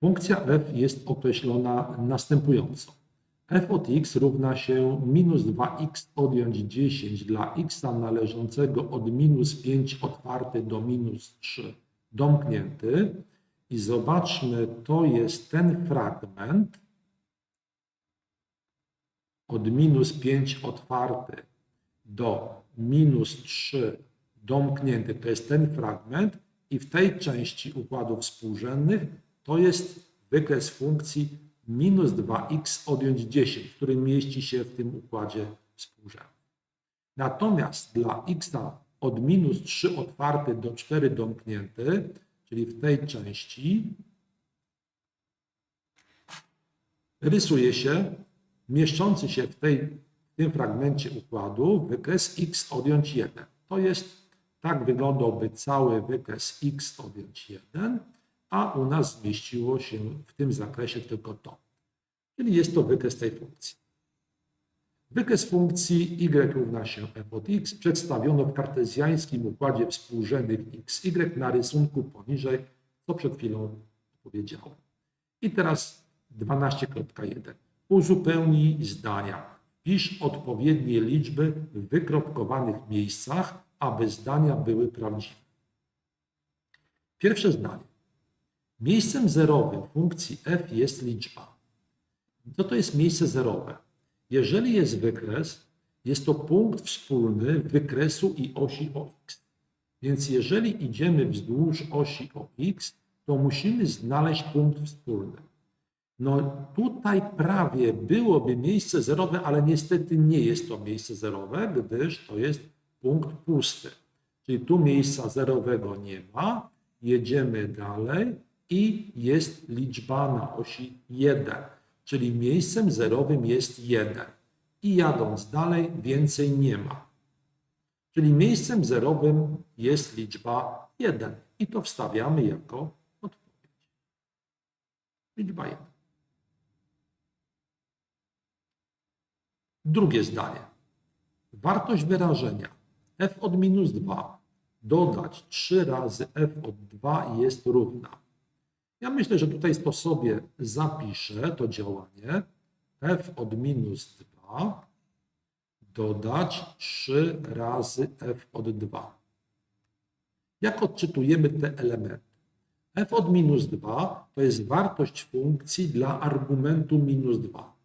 Funkcja f jest określona następująco. f od x równa się minus 2x odjąć 10 dla x należącego od minus 5 otwarty do minus 3 domknięty. I zobaczmy, to jest ten fragment od minus 5 otwarty do minus 3 domknięty. To jest ten fragment i w tej części układów współrzędnych to jest wykres funkcji minus 2x odjąć 10, który mieści się w tym układzie współrzędnym. Natomiast dla x od minus 3 otwarty do 4 domknięty, czyli w tej części, rysuje się mieszczący się w, tej, w tym fragmencie układu wykres x odjąć 1. To jest, tak wyglądałby cały wykres x odjąć 1, a u nas zmieściło się w tym zakresie tylko to. Czyli jest to wykres tej funkcji. Wykres funkcji y równa się f od x przedstawiono w kartezjańskim układzie współrzędnych xy na rysunku poniżej, co przed chwilą powiedziałem. I teraz 12.1. Uzupełnij zdania. Pisz odpowiednie liczby w wykropkowanych miejscach, aby zdania były prawdziwe. Pierwsze zdanie. Miejscem zerowym funkcji f jest liczba. Co to jest miejsce zerowe? Jeżeli jest wykres, jest to punkt wspólny wykresu i osi OX. Więc jeżeli idziemy wzdłuż osi OX, to musimy znaleźć punkt wspólny. No tutaj prawie byłoby miejsce zerowe, ale niestety nie jest to miejsce zerowe, gdyż to jest punkt pusty. Czyli tu miejsca zerowego nie ma. Jedziemy dalej i jest liczba na osi 1, czyli miejscem zerowym jest 1. I jadąc dalej więcej nie ma. Czyli miejscem zerowym jest liczba 1 i to wstawiamy jako odpowiedź. Liczba 1. Drugie zdanie. Wartość wyrażenia f od minus 2 dodać 3 razy f od 2 jest równa. Ja myślę, że tutaj to sobie zapiszę to działanie f od minus 2 dodać 3 razy f od 2. Jak odczytujemy te elementy? f od minus 2 to jest wartość funkcji dla argumentu minus 2.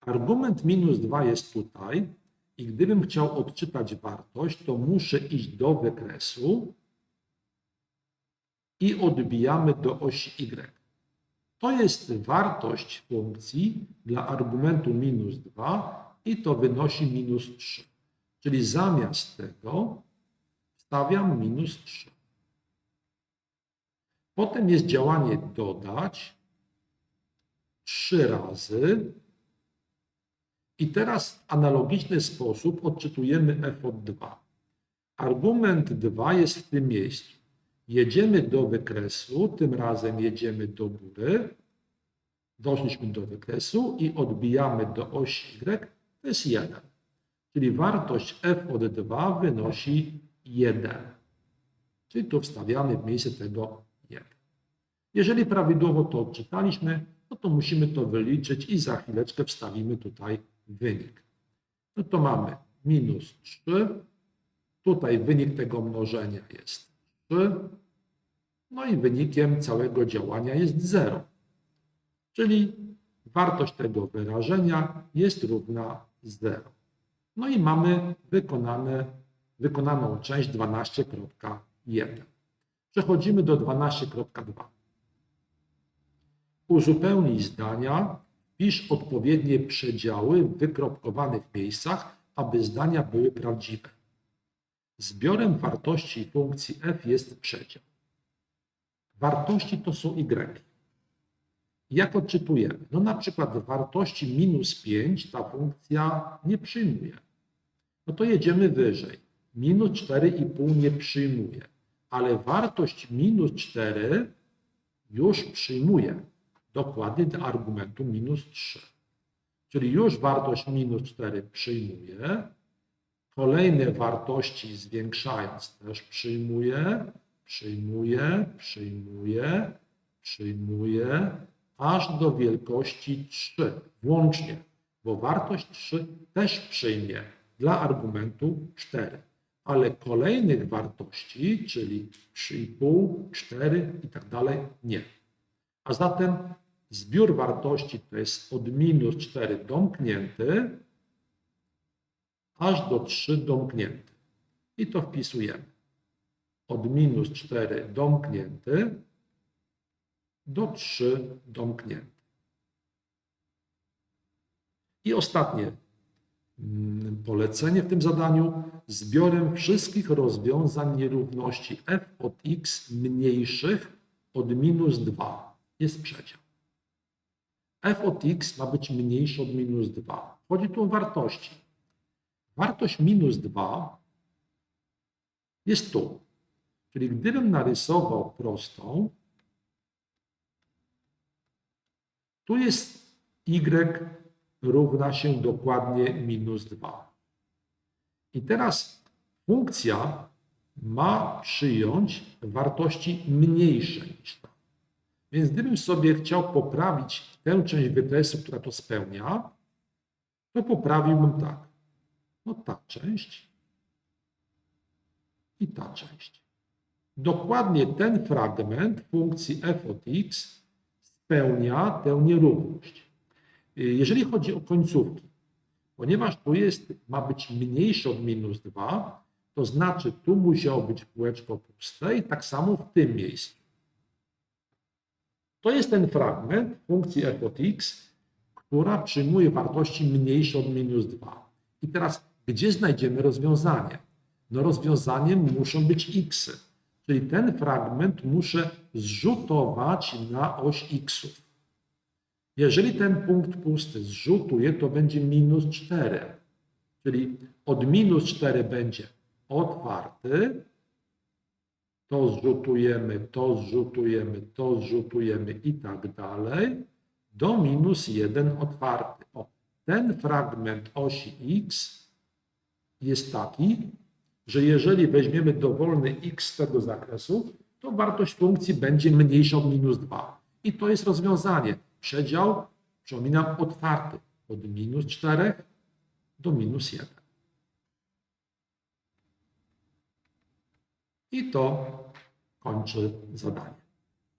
Argument minus 2 jest tutaj i gdybym chciał odczytać wartość, to muszę iść do wykresu i odbijamy do osi y. To jest wartość funkcji dla argumentu minus 2 i to wynosi minus 3. Czyli zamiast tego wstawiam minus 3. Potem jest działanie dodać 3 razy i teraz w analogiczny sposób odczytujemy f od 2. Argument 2 jest w tym miejscu. Jedziemy do wykresu, tym razem jedziemy do góry, doszliśmy do wykresu i odbijamy do osi y, to jest 1. Czyli wartość f od 2 wynosi 1. Czyli tu wstawiamy w miejsce tego 1. Jeżeli prawidłowo to odczytaliśmy, no to musimy to wyliczyć i za chwileczkę wstawimy tutaj wynik. No to mamy minus 3. Tutaj wynik tego mnożenia jest 3. No i wynikiem całego działania jest 0. Czyli wartość tego wyrażenia jest równa 0. No i mamy wykonane, wykonaną część 12.1. Przechodzimy do 12.2. Uzupełnij zdania Pisz odpowiednie przedziały w wykropkowanych miejscach, aby zdania były prawdziwe. Zbiorem wartości funkcji f jest przedział. Wartości to są y. Jak odczytujemy? No na przykład wartości minus 5 ta funkcja nie przyjmuje. No to jedziemy wyżej. Minus 4,5 nie przyjmuje, ale wartość minus 4 już przyjmuje dokładnie do argumentu minus 3. Czyli już wartość minus 4 przyjmuje. Kolejne wartości zwiększając też przyjmuje, przyjmuje, przyjmuje przyjmuję aż do wielkości 3 włącznie, bo wartość 3 też przyjmie dla argumentu 4, ale kolejnych wartości, czyli 3,5, 4 i tak dalej, nie. A zatem zbiór wartości to jest od minus 4 domknięty aż do 3 domknięty. I to wpisujemy. Od minus 4 domknięty do 3 domknięty. I ostatnie mm, polecenie w tym zadaniu. Zbiorem wszystkich rozwiązań nierówności f od x mniejszych od minus 2 jest przedział. f od x ma być mniejszy od minus 2. Chodzi tu o wartości. Wartość minus 2 jest tu. Czyli gdybym narysował prostą, tu jest y równa się dokładnie minus 2. I teraz funkcja ma przyjąć wartości mniejsze niż ta. Więc gdybym sobie chciał poprawić tę część wytesu, która to spełnia, to poprawiłbym tak. No ta część i ta część. Dokładnie ten fragment funkcji f od x spełnia tę nierówność. Jeżeli chodzi o końcówki, ponieważ tu jest, ma być mniejsze od minus 2, to znaczy tu musiało być kółeczko puste i tak samo w tym miejscu. To jest ten fragment funkcji f od x, która przyjmuje wartości mniejsze od minus 2. I teraz, gdzie znajdziemy rozwiązanie? No rozwiązaniem muszą być xy. Czyli ten fragment muszę zrzutować na oś xów. Jeżeli ten punkt pusty zrzutuję, to będzie minus 4. Czyli od minus 4 będzie otwarty, to zrzutujemy, to zrzutujemy, to zrzutujemy i tak dalej, do minus 1 otwarty. O, ten fragment osi x jest taki, że jeżeli weźmiemy dowolny x tego zakresu, to wartość funkcji będzie mniejsza od minus 2. I to jest rozwiązanie. Przedział, przypominam, otwarty od minus 4 do minus 1. I to kończy zadanie.